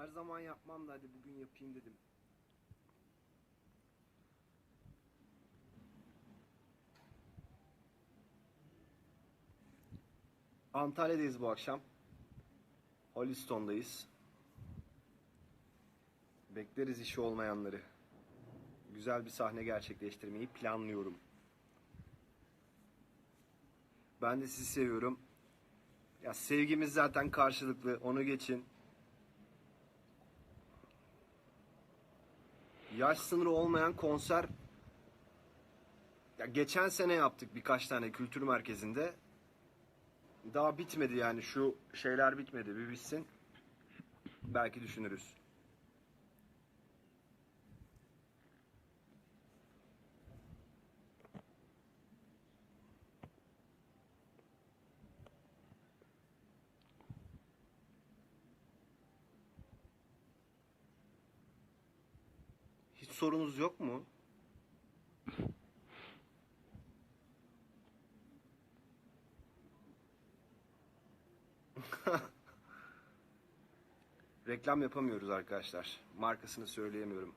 Her zaman yapmam da hadi bugün yapayım dedim. Antalya'dayız bu akşam. Holliston'dayız. Bekleriz işi olmayanları. Güzel bir sahne gerçekleştirmeyi planlıyorum. Ben de sizi seviyorum. Ya sevgimiz zaten karşılıklı. Onu geçin. Yaş sınırı olmayan konser ya geçen sene yaptık birkaç tane kültür merkezinde. Daha bitmedi yani şu şeyler bitmedi bir bitsin. Belki düşünürüz. Sorunuz yok mu? Reklam yapamıyoruz arkadaşlar. Markasını söyleyemiyorum.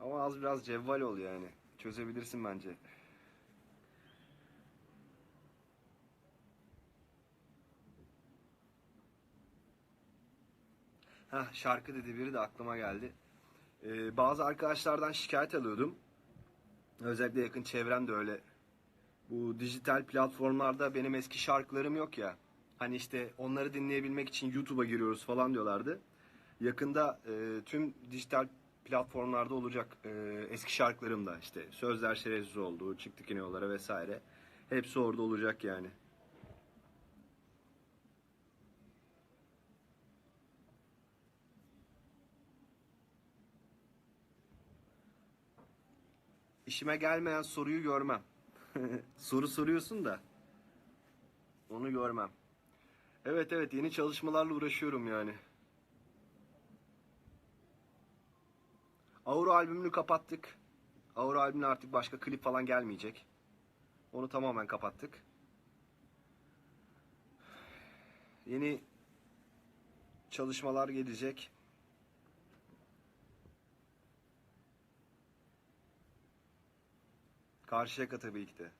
Ama az biraz cevval ol yani. Çözebilirsin bence. Heh, şarkı dedi biri de aklıma geldi. Ee, bazı arkadaşlardan şikayet alıyordum. Özellikle yakın çevrem de öyle. Bu dijital platformlarda benim eski şarkılarım yok ya. Hani işte onları dinleyebilmek için YouTube'a giriyoruz falan diyorlardı. Yakında e, tüm dijital platformlarda olacak e, eski şarkılarım da işte Sözler Şerefsiz oldu, Çıktık Yine Yollara vesaire. Hepsi orada olacak yani. İşime gelmeyen soruyu görmem. Soru soruyorsun da onu görmem. Evet evet yeni çalışmalarla uğraşıyorum yani. Aura albümünü kapattık. Aura albümüne artık başka klip falan gelmeyecek. Onu tamamen kapattık. Yeni çalışmalar gelecek. Karşıyaka tabii ki de.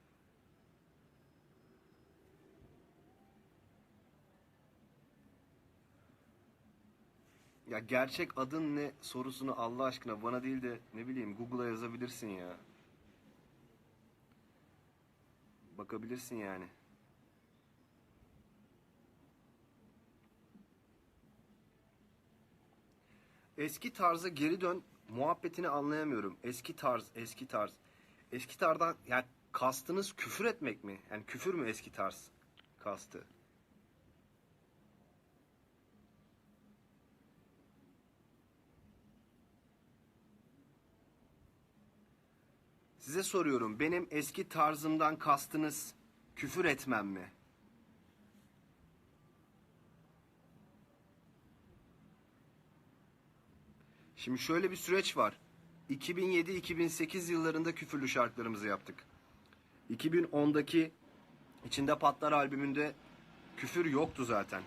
Ya gerçek adın ne sorusunu Allah aşkına bana değil de ne bileyim Google'a yazabilirsin ya. Bakabilirsin yani. Eski tarza geri dön muhabbetini anlayamıyorum. Eski tarz, eski tarz. Eski tarzdan yani kastınız küfür etmek mi? Yani küfür mü eski tarz kastı? Size soruyorum. Benim eski tarzımdan kastınız küfür etmem mi? Şimdi şöyle bir süreç var. 2007-2008 yıllarında küfürlü şarkılarımızı yaptık. 2010'daki İçinde Patlar albümünde küfür yoktu zaten.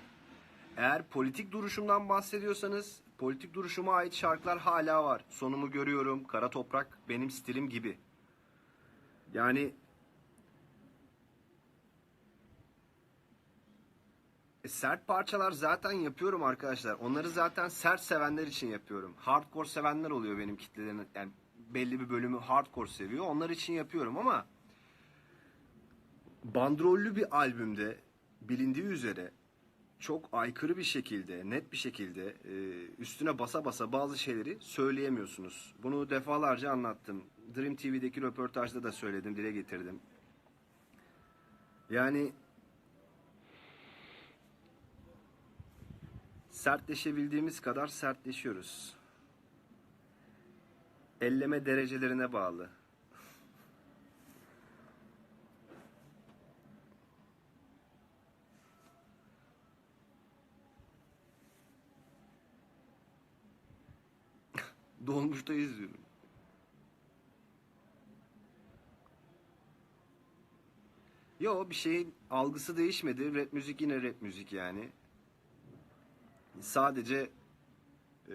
Eğer politik duruşumdan bahsediyorsanız politik duruşuma ait şarkılar hala var. Sonumu görüyorum, Kara Toprak, benim stilim gibi. Yani E, sert parçalar zaten yapıyorum arkadaşlar. Onları zaten sert sevenler için yapıyorum. Hardcore sevenler oluyor benim kitlelerin. Yani belli bir bölümü hardcore seviyor. Onlar için yapıyorum ama bandrollü bir albümde bilindiği üzere çok aykırı bir şekilde, net bir şekilde e, üstüne basa basa bazı şeyleri söyleyemiyorsunuz. Bunu defalarca anlattım. Dream TV'deki röportajda da söyledim, dile getirdim. Yani sertleşebildiğimiz kadar sertleşiyoruz. Elleme derecelerine bağlı. Dolmuşta izliyorum. Yo bir şeyin algısı değişmedi. Rap müzik yine rap müzik yani. Sadece e,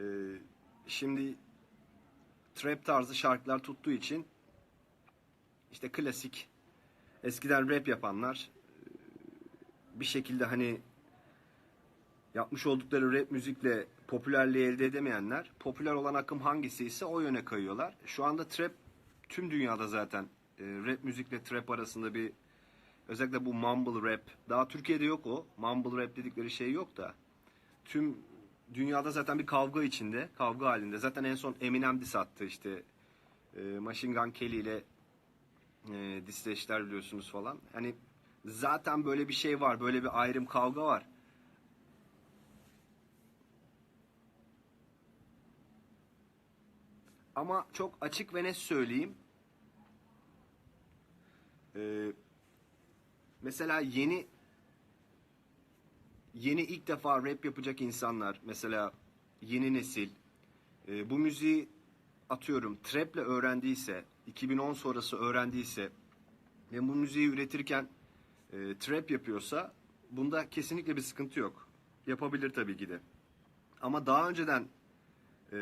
şimdi trap tarzı şarkılar tuttuğu için işte klasik eskiden rap yapanlar e, bir şekilde hani yapmış oldukları rap müzikle popülerliği elde edemeyenler popüler olan akım hangisi ise o yöne kayıyorlar. Şu anda trap tüm dünyada zaten e, rap müzikle trap arasında bir özellikle bu mumble rap daha Türkiye'de yok o. Mumble rap dedikleri şey yok da tüm dünyada zaten bir kavga içinde, kavga halinde. Zaten en son Eminem diss attı işte e, Machine Gun Kelly ile e, disleşler biliyorsunuz falan. Hani zaten böyle bir şey var, böyle bir ayrım kavga var. Ama çok açık ve net söyleyeyim. Ee, mesela yeni yeni ilk defa rap yapacak insanlar, mesela yeni nesil e, bu müziği atıyorum traple öğrendiyse, 2010 sonrası öğrendiyse ve bu müziği üretirken e, trap yapıyorsa bunda kesinlikle bir sıkıntı yok. Yapabilir tabii ki de. Ama daha önceden e,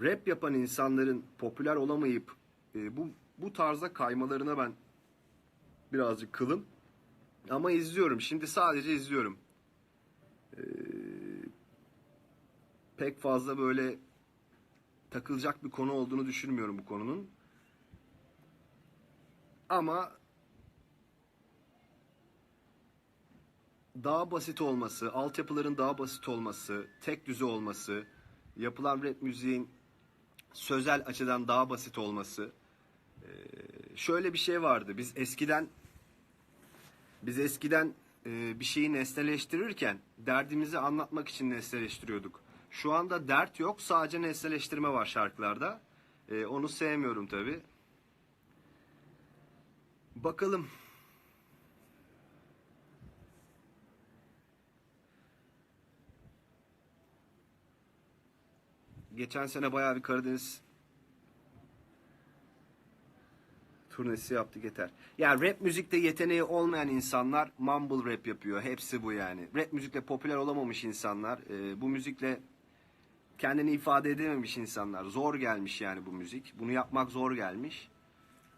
rap yapan insanların popüler olamayıp e, bu bu tarza kaymalarına ben birazcık kılım. Ama izliyorum. Şimdi sadece izliyorum. Ee, pek fazla böyle takılacak bir konu olduğunu düşünmüyorum bu konunun. Ama daha basit olması, altyapıların daha basit olması, tek düze olması, yapılan rap müziğin sözel açıdan daha basit olması. Ee, şöyle bir şey vardı. Biz eskiden biz eskiden e, bir şeyi nesneleştirirken derdimizi anlatmak için nesneleştiriyorduk. Şu anda dert yok, sadece nesneleştirme var şarkılarda. E, onu sevmiyorum tabi. Bakalım. Geçen sene bayağı bir Karadeniz turnesi yaptık yeter. Ya rap müzikte yeteneği olmayan insanlar mumble rap yapıyor. Hepsi bu yani. Rap müzikle popüler olamamış insanlar, e, bu müzikle kendini ifade edememiş insanlar. Zor gelmiş yani bu müzik. Bunu yapmak zor gelmiş.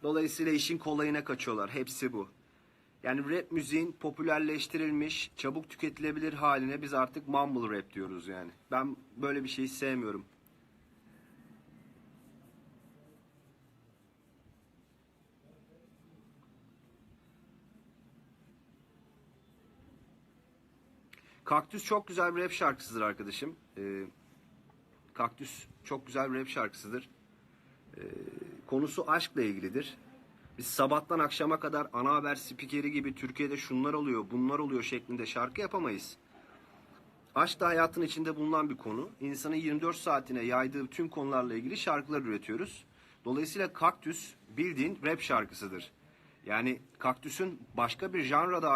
Dolayısıyla işin kolayına kaçıyorlar. Hepsi bu. Yani rap müziğin popülerleştirilmiş, çabuk tüketilebilir haline biz artık mumble rap diyoruz yani. Ben böyle bir şeyi sevmiyorum. Kaktüs çok güzel bir rap şarkısıdır arkadaşım. Ee, Kaktüs çok güzel bir rap şarkısıdır. Ee, konusu aşkla ilgilidir. Biz sabahtan akşama kadar ana haber spikeri gibi Türkiye'de şunlar oluyor, bunlar oluyor şeklinde şarkı yapamayız. Aşk da hayatın içinde bulunan bir konu. İnsanın 24 saatine yaydığı tüm konularla ilgili şarkılar üretiyoruz. Dolayısıyla Kaktüs bildiğin rap şarkısıdır. Yani Kaktüs'ün başka bir janrada